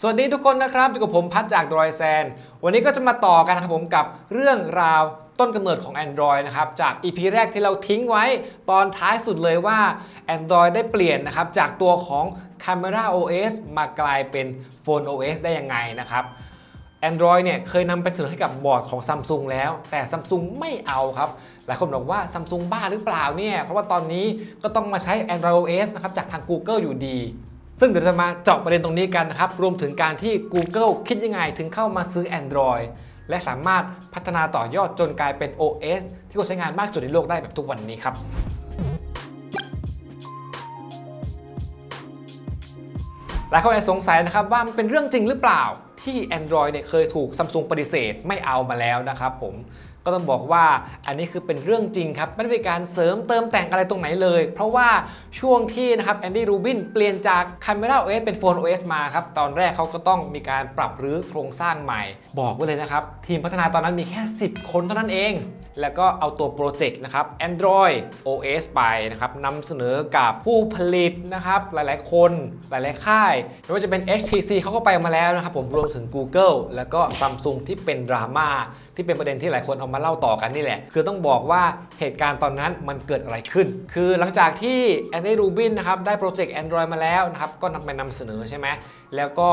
สวัสดีทุกคนนะครับอยู่กับผมพัดจากดรอยแซน วันนี้ก็จะมาต่อกันครับผมกับเรื่องราวต้นกำเนิดของ Android นะครับ จาก EP แรกที่เราทิ้งไว้ตอนท้ายสุดเลยว่า Android ได้เปลี่ยนนะครับ จากตัวของ Camera OS มากลายเป็น Phone OS ได้ยังไงนะครับ Android เนี่ยเคยนำไปเสนอให้กับบอร์ดของ Samsung แล้ว แต่ Samsung ไม่เอาครับ หลายคนบอกว่า Samsung บ้าหรือเปล่าเนี่ย เพราะว่าตอนนี้ก็ต้องมาใช้ Android OS นะครับจากทาง Google อยู่ดี ซึ่งเดี๋ยวจะมาเจาะประเด็นตรงนี้กันนะครับ รวมถึงการที่ Google คิดยังไงถึงเข้ามาซื้อ Android และสามารถพัฒนาต่อยอดจนกลายเป็น OS ที่คนใช้งานมากสุดในโลกได้แบบทุกวันนี้ครับ หลายคนอาจสงสัยนะครับว่ามันเป็นเรื่องจริงหรือเปล่าที่ Android เนี่ยเคยถูก Samsung ปฏิเสธไม่เอามาแล้วนะครับผม ก็ต้องบอกว่าอันนี้คือเป็นเรื่องจริงครับไม่ได้เป็นการเสริมเติมแต่งอะไรตรงไหนเลย เพราะว่าช่วงที่นะครับแอนดี้รูบินเปลี่ยนจาก Camera OS เป็น Phone OS มาครับ ตอนแรกเขาก็ต้องมีการปรับรื้อโครงสร้างใหม่ บอกไว้เลยนะครับ ทีมพัฒนาตอนนั้นมีแค่ 10 คนเท่านั้นเอง แล้วก็เอาตัวโปรเจกต์นะครับ Android OS ไปนะครับนำเสนอกับผู้ผลิตนะครับหลายๆ คนหลายๆ ค่ายไม่ว่าจะเป็น HTC เขาก็ไปมาแล้วนะครับผมรวมถึง Google แล้วก็ Samsung ที่เป็นดราม่าที่เป็นประเด็นที่หลายคนเอามาเล่าต่อกันนี่แหละ คือต้องบอกว่าเหตุการณ์ตอนนั้นมันเกิดอะไรขึ้น คือหลังจากที่แอนดี้รูบินนะครับได้โปรเจกต์ Android มาแล้วนะครับก็นำไปนำเสนอใช่ไหมแล้วก็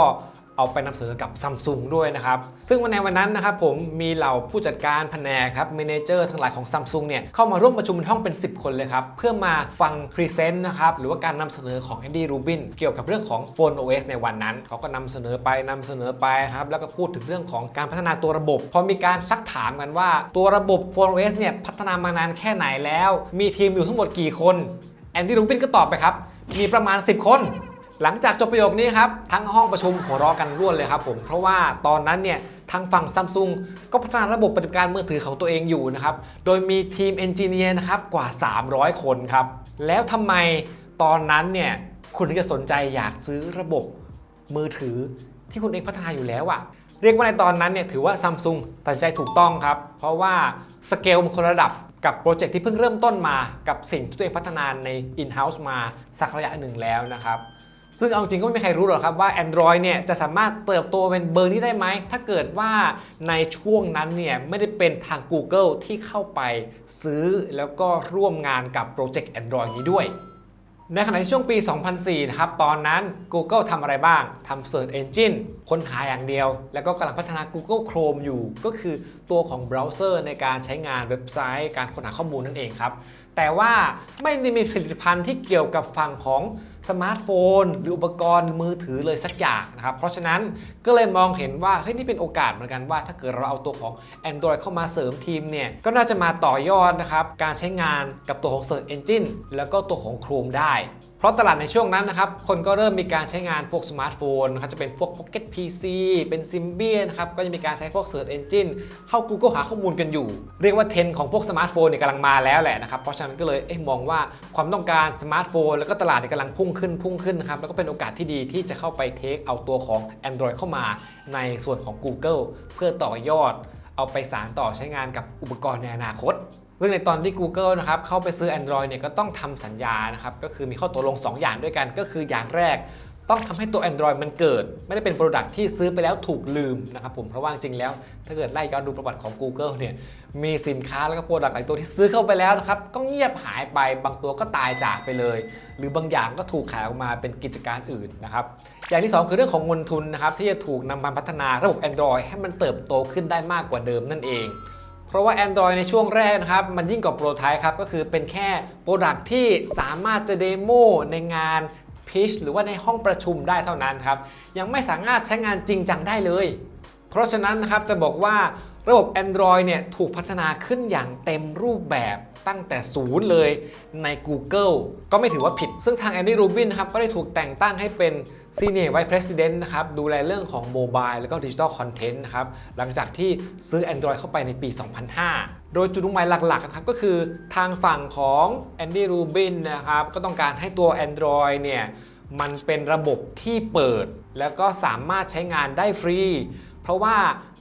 เอาไปนำเสนอกับ Samsung ด้วยนะครับ ซึ่งวันในวันนั้นนะครับผมมีเหล่าผู้จัดการแผนกครับเมนเจอร์ทั้งหลายของ Samsung เนี่ยเข้ามาร่วมประชุมในห้องเป็น 10 คนเลยครับ เพื่อมาฟังพรีเซนต์นะครับหรือว่าการนำเสนอของ Andy Rubin เกี่ยวกับเรื่องของ Phone OS ในวันนั้น เขาก็นำเสนอไปนำเสนอไปครับแล้วก็พูดถึงเรื่องของการพัฒนาตัวระบบ พอมีการซักถามกันว่าตัวระบบ Phone OS เนี่ยพัฒนามานานแค่ไหนแล้ว มีทีมอยู่ทั้งหมดกี่คนแอนดี้รูบินก็ตอบไปครับมีประมาณ 10 คน หลังจากจบประโยคนี้ครับทั้งห้องประชุมหัวเราะกันร่วนเลยครับผมเพราะว่าตอนนั้นเนี่ยทางฝั่งซัมซุงก็พัฒนาระบบปฏิบัติการมือถือของตัวเองอยู่นะครับโดยมีทีมเอนจิเนียร์นะครับกว่า 300 คนครับแล้วทำไมตอนนั้นเนี่ยคุณถึงจะสนใจอยากซื้อระบบมือถือที่คุณเองพัฒนาอยู่แล้วอะเรียกว่าในตอนนั้นเนี่ยถือว่าซัมซุงตัดใจถูกต้องครับ เพราะว่าสเกลมันคนระดับกับโปรเจกต์ที่เพิ่งเริ่มต้นมา กับสิ่งที่ตัวเองพัฒนาใน in-house มาสักระยะหนึ่งแล้วนะครับ ซึ่งเอาจริงก็ไม่มีใครรู้หรอกครับว่า Android เนี่ยจะสามารถเติบโตเป็นเบอร์นี้ได้ไหม ถ้าเกิดว่าในช่วงนั้นเนี่ยไม่ได้เป็นทาง Google ที่เข้าไปซื้อแล้วก็ร่วมงานกับโปรเจกต์ Android นี้ด้วย ในขณะที่ช่วงปี 2004 นะครับ ตอนนั้น Google ทำอะไรบ้างทำ Search Engine ค้นหาอย่างเดียว แล้วก็กำลังพัฒนา Google Chrome อยู่ ก็คือตัวของเบราว์เซอร์ในการใช้งานเว็บไซต์ การค้นหาข้อมูลนั่นเองครับ แต่ว่าไม่ได้มีผลิตภัณฑ์ที่เกี่ยวกับฝั่งของ สมาร์ทโฟน หรืออุปกรณ์มือถือเลยสักอย่างนะครับ เพราะฉะนั้นก็เลยมองเห็นว่าเฮ้ยนี่เป็นโอกาสเหมือนกันว่า ถ้าเกิดเราเอาตัวของ Android เข้ามาเสริมทีมเนี่ยก็น่าจะมาต่อยอดนะครับการใช้งานกับตัวของ Search Engine แล้วก็ตัวของ Chrome ได้เพราะตลาดในช่วงนั้นนะครับ คนก็เริ่มมีการใช้งานพวกสมาร์ทโฟนนะครับจะเป็นพวก Pocket PC เป็น Symbian นครับ ก็จะมีการใช้พวก Search Engine เข้า Google หาข้อมูลกันอยู่ เรียกว่าเทรนของพวกสมาร์ทโฟนเนี่ยกำลังมาแล้วแหละนะครับ เพราะฉะนั้นก็เลยเอ๊ะมองว่าความต้องการสมาร์ทโฟนแล้วก็ตลาดเนี่ยกำลังพุ่งขึ้นพุ่งขึ้นครับแล้วก็เป็นโอกาสที่ดีที่จะเข้าไปเทคเอาตัวของ Android เข้ามาในส่วนของ Google เพื่อต่อยอด เอาไปสานต่อใช้งานกับอุปกรณ์ในอนาคตซึ่งในตอนที่ Google นะครับเข้าไปซื้อ Android เนี่ยก็ต้องทำสัญญานะครับก็คือมีข้อตกลง 2 อย่างด้วยกัน ก็คืออย่างแรก ต้องทำให้ตัว Android มันเกิด ไม่ได้เป็นโปรดักที่ซื้อไปแล้วถูกลืมนะครับผมเพราะว่าจริงแล้ว ถ้าเกิดไล่ย้อนดูประวัติของ Google เนี่ยมีสินค้าแล้วก็โปรดักต์หลายตัวที่ซื้อเข้าไปแล้วนะครับก็เงียบหายไปบางตัวก็ตายจากไปเลย หรือบางอย่างก็ถูกขายออกมาเป็นกิจการอื่นนะครับอย่างที่ 2 คือเรื่องของเงินทุนนะครับที่จะถูกนำมาพัฒนาระบบ Android ให้มันเติบโตขึ้นได้มากกว่าเดิมนั่นเองเพราะว่า Android ในช่วงแรกนะครับ มันยิ่งกว่าโปรไทป์ครับ ก็คือเป็นแค่โปรดักที่สามารถจะเดโมในงาน พิชหรือว่าในห้องประชุมได้เท่านั้นครับ ยังไม่สามารถใช้งานจริงจังได้เลย เพราะฉะนั้นนะครับจะบอกว่า ระบบ Android เนี่ยถูกพัฒนาขึ้นอย่างเต็มรูปแบบตั้งแต่ศูนย์เลยใน Google ก็ไม่ถือว่าผิด ซึ่งทาง Andy Rubin นครับก็ได้ถูกแต่งตั้งให้เป็น Senior Vice President นะครับดูแลเรื่องของโมบายแล้วก็ดิจิทัลคอนเทนต์นะครับหลังจากที่ซื้อ Android เข้าไปในปี 2005 โดยจุดมุ่งหมายหลักๆนะครับก็คือทางฝั่งของ Andy Rubin นะครับก็ต้องการให้ตัว Android เนี่ยมันเป็นระบบที่เปิด แล้วก็สามารถใช้งานได้ฟรี เพราะว่า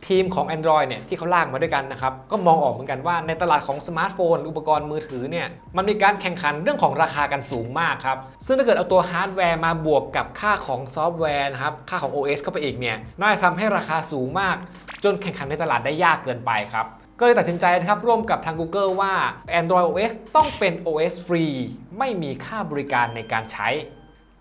ทีมของ Android เนี่ยที่เขาลากมาด้วยกันนะครับก็มองออกเหมือนกันว่าในตลาดของสมาร์ทโฟน อุปกรณ์มือถือเนี่ยมันมีการแข่งขันเรื่องของราคากันสูงมากครับ ซึ่งถ้าเกิดเอาตัวฮาร์ดแวร์มาบวกกับค่าของซอฟต์แวร์นะครับค่าของ OS เข้าไปอีกเนี่ยน่าจะทำให้ราคาสูงมาก จนแข่งขันในตลาดได้ยากเกินไปครับก็เลยตัดสินใจนะครับร่วมกับทาง Google ว่า Android OS ต้องเป็น OS ฟรี ไม่มีค่าบริการในการใช้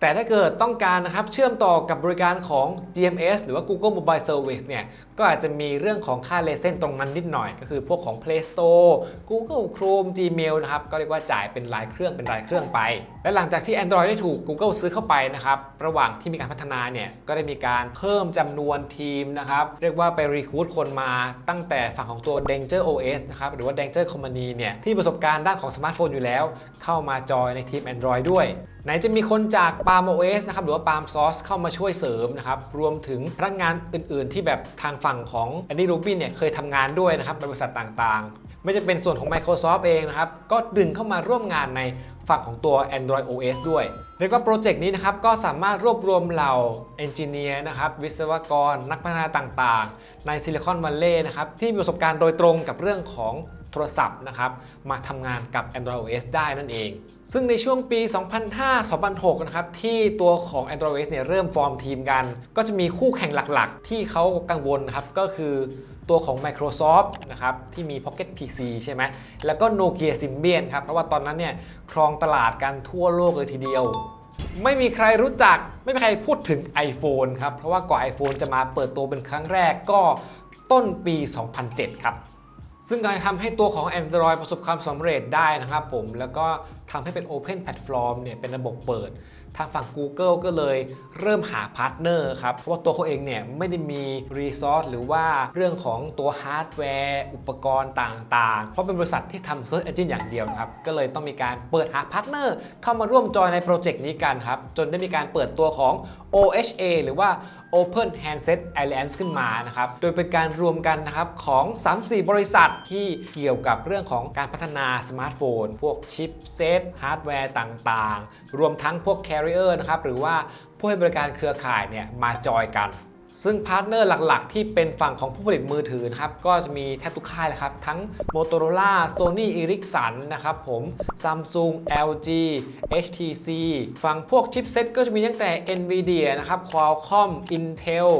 แต่ถ้าเกิดต้องการนะครับเชื่อมต่อกับบริการของ GMS หรือว่า Google Mobile Service เนี่ยก็อาจจะมีเรื่องของค่าเลเซนตรงนั้นนิดหน่อย ก็คือพวกของ Play Store Google Chrome Gmail นะครับ ก็เรียกว่าจ่ายเป็นรายเครื่องเป็นรายเครื่องไป และหลังจากที่ Android ได้ถูก Google ซื้อเข้าไปนะครับ ระหว่างที่มีการพัฒนาเนี่ย ก็ได้มีการเพิ่มจำนวนทีมนะครับ เรียกว่าไปรีคูดคนมาตั้งแต่ฝั่งของตัว Danger OS นะครับ หรือว่า Danger Company เนี่ย ที่ประสบการณ์ด้านของสมาร์ทโฟนอยู่แล้ว เข้ามาจอยในทีม Android ด้วยไหนจะมีคนจาก Palm OS นะครับหรือว่า Palm Source เข้ามาช่วยเสริมนะครับรวมถึงพนักงานอื่น ๆ ที่แบบทางฝั่งของแอนดี้รูบินเนี่ยเคยทำงานด้วยนะครับในบริษัทต่างๆ ไม่จะเป็นส่วนของ Microsoft เองนะครับ ก็ดึงเข้ามาร่วมงานในฝั่งของตัว Android OS ด้วยเรียกว่าโปรเจกต์นี้นะครับก็สามารถรวบรวมเหล่าเอนจิเนียร์นะครับวิศวกร นักพัฒนาต่างๆ ในซิลิคอนวัลเลย์นะครับที่มีประสบการณ์โดยตรงกับเรื่องของ โทรศัพท์นะครับมาทำงานกับ Android OS ได้นั่นเอง ซึ่งในช่วงปี 2005-2006 นะครับ ที่ตัวของ Android OS เนี่ยเริ่มฟอร์มทีมกัน ก็จะมีคู่แข่งหลักๆ ที่เขากังวลนะครับ ก็คือตัวของ Microsoft นะครับที่มี Pocket PC ใช่ไหม แล้วก็ Nokia Symbian ครับ เพราะว่าตอนนั้นเนี่ยครองตลาดกันทั่วโลกเลยทีเดียว ไม่มีใครรู้จัก ไม่มีใครพูดถึง iPhone ครับ เพราะว่ากว่า iPhone จะมาเปิดตัวเป็นครั้งแรกก็ต้นปี 2007 ครับ ซึ่งการทำให้ตัวของ Android ประสบความสำเร็จได้นะครับผม แล้วก็ทำให้เป็น Open Platform เนี่ยเป็นระบบเปิด ทางฝั่ง Google ก็เลยเริ่มหาพาร์ทเนอร์ครับเพราะว่าตัวเขาเองเนี่ยไม่ได้มีรีซอสหรือว่าเรื่องของตัวฮาร์ดแวร์อุปกรณ์ต่างๆ เพราะเป็นบริษัทที่ทำ Search Engine อย่างเดียวนะครับ ก็เลยต้องมีการเปิดหาพาร์ทเนอร์เข้ามาร่วมจอยในโปรเจกต์นี้กันครับ จนได้มีการเปิดตัวของ OHA หรือว่า Open Handset Alliance ขึ้นมานะครับ โดยเป็นการรวมกันนะครับของ 3-4 บริษัทที่เกี่ยวกับเรื่องของการพัฒนาสมาร์ทโฟน พวกชิปเซตฮาร์ดแวร์ต่างๆ รวมทั้งพวก Carrier นะครับหรือว่าผู้ให้บริการเครือข่ายเนี่ยมาจอยกัน ซึ่งพาร์ทเนอร์หลักๆ ที่เป็นฝั่งของผู้ผลิตมือถือนะครับ ก็จะมีแทบทุกค่ายเลยครับ ทั้ง Motorola Sony Ericsson นะครับผม Samsung LG HTC ฝั่งพวกชิปเซ็ตก็จะมีตั้งแต่ Nvidia นะครับ Qualcomm Intel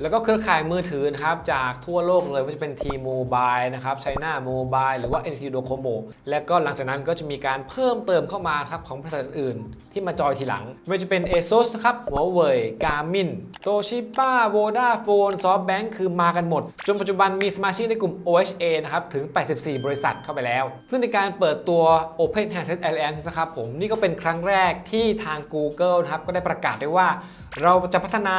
แล้วก็เครือข่ายมือถือนะครับ จากทั่วโลกเลยว่าจะเป็น T-Mobile นะครับ China Mobile หรือว่า NTT Docomo และก็หลังจากนั้นก็จะมีการเพิ่มเติมเข้ามาครับของบริษัทอื่น ๆ ที่มาจอยทีหลังไม่ว่าจะเป็น ASUS ครับ Huawei Garmin Toshiba Vodafone SoftBank คือมากันหมด จนปัจจุบันมีสมาชิกในกลุ่ม OHA นะครับ ถึง 84 บริษัทเข้าไปแล้ว ซึ่งในการเปิดตัว Open Handset Alliance นะครับผม นี่ก็เป็นครั้งแรกที่ทาง Google นะครับ ก็ได้ประกาศได้ว่า เราจะพัฒนา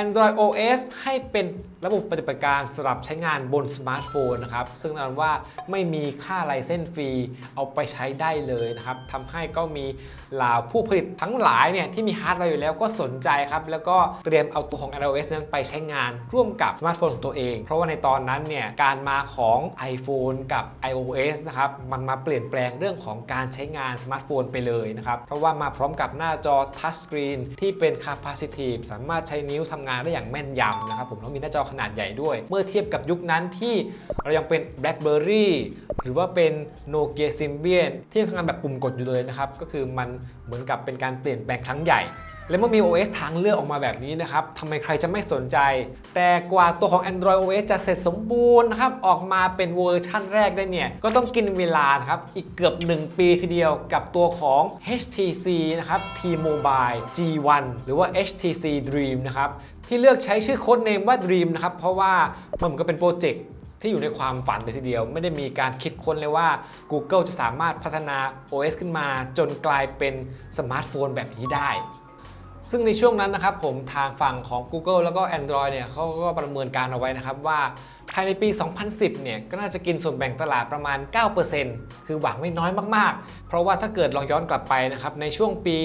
Android OS ให้เป็นระบบปฏิบัติการสำหรับใช้งานบนสมาร์ทโฟนนะครับ ซึ่งแน่นอนว่าไม่มีค่าไลเซนส์ฟรีเอาไปใช้ได้เลยนะครับทำให้ก็มีเหล่าผู้ผลิตทั้งหลายเนี่ยที่มีฮาร์ดแวร์อยู่แล้วก็สนใจครับ แล้วก็เตรียมเอาตัวของ Android OS นั้นไปใช้งานร่วมกับสมาร์ทโฟนของตัวเอง เพราะว่าในตอนนั้นเนี่ยการมาของ iPhone กับ iOS นะครับมันมาเปลี่ยนแปลงเรื่องของการใช้งานสมาร์ทโฟนไปเลยนะครับเพราะว่ามาพร้อมกับหน้าจอทัชสกรีนที่เป็น Active สามารถใช้นิ้วทำงานได้อย่างแม่นยำนะครับผมแล้วมีหน้าจอขนาดใหญ่ด้วย เมื่อเทียบกับยุคนั้นที่เรายังเป็น BlackBerry หรือว่าเป็น Nokia Symbian ที่ยังทำงานแบบปุ่มกดอยู่เลยนะครับ ก็คือมันเหมือนกับเป็นการเปลี่ยนแปลงครั้งใหญ่ และเมื่อมี OS ทางเลือกออกมาแบบนี้นะครับทำไมใครจะไม่สนใจ แต่กว่าตัวของ Android OS จะเสร็จสมบูรณ์นะครับ ออกมาเป็นเวอร์ชั่นแรกได้เนี่ย ก็ต้องกินเวลาครับ อีกเกือบ 1 ปีทีเดียวกับตัวของ HTC นะครับ T-Mobile G1 หรือว่า HTC Dream นะครับที่เลือกใช้ชื่อโค้ดเนมว่า Dream นะครับเพราะว่ามันกับเป็นโปรเจกต์ ที่อยู่ในความฝันเลยทีเดียว ไม่ได้มีการคิดค้นเลยว่า Google จะสามารถพัฒนา OS ขึ้นมา จนกลายเป็นสมาร์ทโฟนแบบนี้ได้ ซึ่งในช่วงนั้นนะครับผมทางฝั่งของ Google แล้วก็ Android เนี่ยเขาก็ประเมินการเอาไว้นะครับว่า ภายในปี 2010 เนี่ยก็น่าจะกินส่วนแบ่งตลาดประมาณ 9%คือหวังไม่น้อยมากๆ เพราะว่าถ้าเกิดลองย้อนกลับไปนะครับในช่วงปี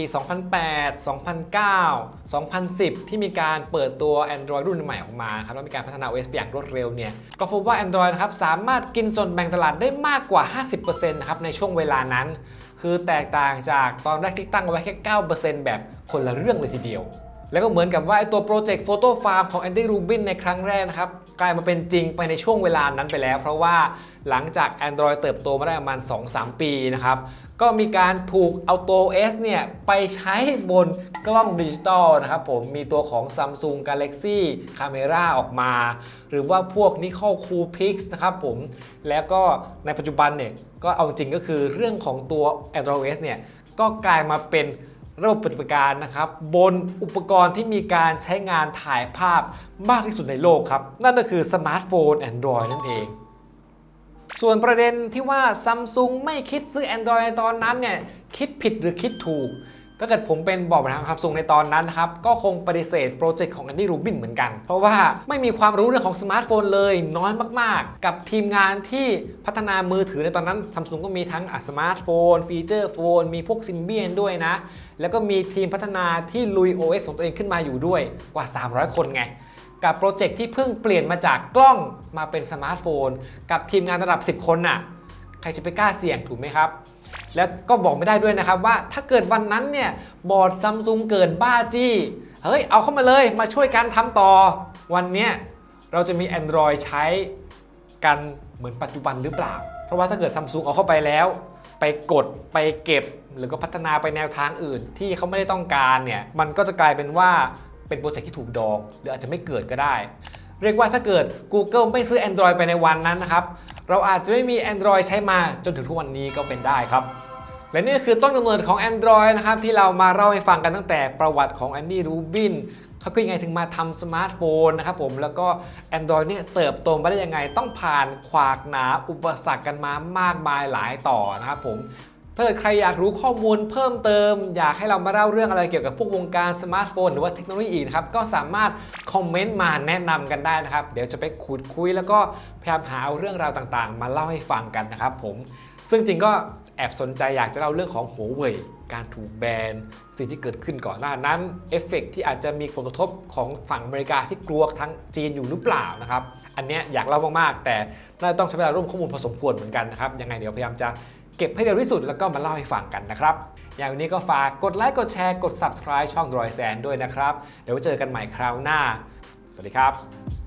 2008 2009 2010 ที่มีการเปิดตัว Android รุ่นใหม่ออกมาครับแล้วมีการพัฒนา OS ไปอย่างรวดเร็วเนี่ยก็พบว่า Android นะครับสามารถกินส่วนแบ่งตลาดได้มากกว่า 50%นะครับในช่วงเวลานั้น คือแตกต่างจากตอนแรกที่ตั้งเอาไว้แค่ 9%แบบคนละเรื่องเลยทีเดียวแล้วก็เหมือนกับว่าไอตัวโปรเจกต์โฟโต้ฟาร์มของแอนดี้รูบินในครั้งแรกนะครับ กลายมาเป็นจริงไปในช่วงเวลานั้นไปแล้ว เพราะว่าหลังจาก Android เติบโตมาได้ประมาณ 2-3 ปีนะครับ ก็มีการถูกเอาตัว OS เนี่ยไปใช้บนกล้องดิจิตอลนะครับผมมีตัวของ Samsung Galaxy Camera ออกมา หรือว่าพวก Nikon Coolpix นะครับผมแล้วก็ในปัจจุบันเนี่ยก็เอาจริงก็คือเรื่องของตัว Android OS เนี่ยก็กลายมาเป็น ระบบปฏิบัติการนะครับ บนอุปกรณ์ที่มีการใช้งานถ่ายภาพมากที่สุดในโลกครับ นั่นก็คือสมาร์ทโฟน Android นั่นเอง ส่วนประเด็นที่ว่าซัมซุงไม่คิดซื้อ Android ในตอนนั้นเนี่ยคิดผิดหรือคิดถูก ถ้าเกิดผมเป็นบอร์ดบริหารซัมซุงในตอนนั้นนะครับก็คงปฏิเสธโปรเจกต์ของ Andy Rubin เหมือนกัน เพราะว่าไม่มีความรู้เรื่องของสมาร์ทโฟนเลยน้อยมากๆ กับทีมงานที่พัฒนามือถือในตอนนั้นซัมซุงก็มีทั้งสมาร์ทโฟน ฟีเจอร์โฟน มีพวกซิมเบียนด้วยนะ แล้วก็มีทีมพัฒนาที่ลุย OS ของตัวเองขึ้นมาอยู่ด้วยกว่า 300 คนไงกับโปรเจกต์ที่เพิ่งเปลี่ยนมาจากกล้องมาเป็นสมาร์ทโฟน กับทีมงานระดับ 10 คนน่ะ ใครจะไปกล้าเสี่ยงถูกไหมครับ แล้วก็บอกไม่ได้ด้วยนะครับว่าถ้าเกิดวันนั้นเนี่ยบอร์ดซัมซุงเกิดบ้าจี้เฮ้ยเอาเข้ามาเลยมาช่วยกันทำต่อ วันเนี้ยเราจะมี Android ใช้กันเหมือนปัจจุบันหรือเปล่า เพราะว่าถ้าเกิดซัมซุงเอาเข้าไปแล้ว ไปกดไปเก็บ หรือก็พัฒนาไปแนวทางอื่นที่เขาไม่ได้ต้องการเนี่ยมันก็จะกลายเป็นว่าเป็นโปรเจกต์ที่ถูกดอง หรืออาจจะไม่เกิดก็ได้ เรียกว่าถ้าเกิด Google ไม่ซื้อ Android ไปในวันนั้นนะครับ เราอาจจะไม่มี Android ใช้มาจนถึงทุกวันนี้ก็เป็นได้ครับ และนี่ก็คือต้นกำเนิดของ Android นะครับที่เรามาเล่าให้ฟังกันตั้งแต่ประวัติของอันดี้รูบินเขาคือยังไงถึงมาทำสมาร์ทโฟนนะครับผมแล้วก็ Android เนี่ยเติบโตมาได้ยังไงต้องผ่านขวากหนาอุปสรรคกันมามากมายหลายต่อนะครับผม ถ้าเกิดใครอยากรู้ข้อมูลเพิ่มเติม อยากให้เรามาเล่าเรื่องอะไรเกี่ยวกับพวกวงการสมาร์ทโฟนหรือว่าเทคโนโลยีอีกนะครับก็สามารถคอมเมนต์มาแนะนำกันได้นะครับ เดี๋ยวจะไปขุดคุย แล้วก็พยายามหาเอาเรื่องราวต่างๆ มาเล่าให้ฟังกันนะครับผมซึ่งจริงก็แอบสนใจอยากจะเล่าเรื่องของหัวเว่ยการถูกแบนสิ่งที่เกิดขึ้นก่อนหน้านั้นเอฟเฟกต์ที่อาจจะมีผลกระทบของฝั่งอเมริกาที่กลัวทั้งจีนอยู่หรือเปล่านะครับ อันเนี้ยอยากเล่ามากๆ แต่น่าต้องใช้เวลาร่วมข้อมูลพอสมควรเหมือนกันนะครับ ยังไงเดี๋ยวพยายามจะ เก็บให้เร็วที่สุดแล้วก็มาเล่าให้ฟังกันนะครับ อย่างวันนี้ก็ฝากกดไลค์กดแชร์กด subscribe ช่องดรอยแซนด้วยนะครับ เดี๋ยวเจอกันใหม่คราวหน้า สวัสดีครับ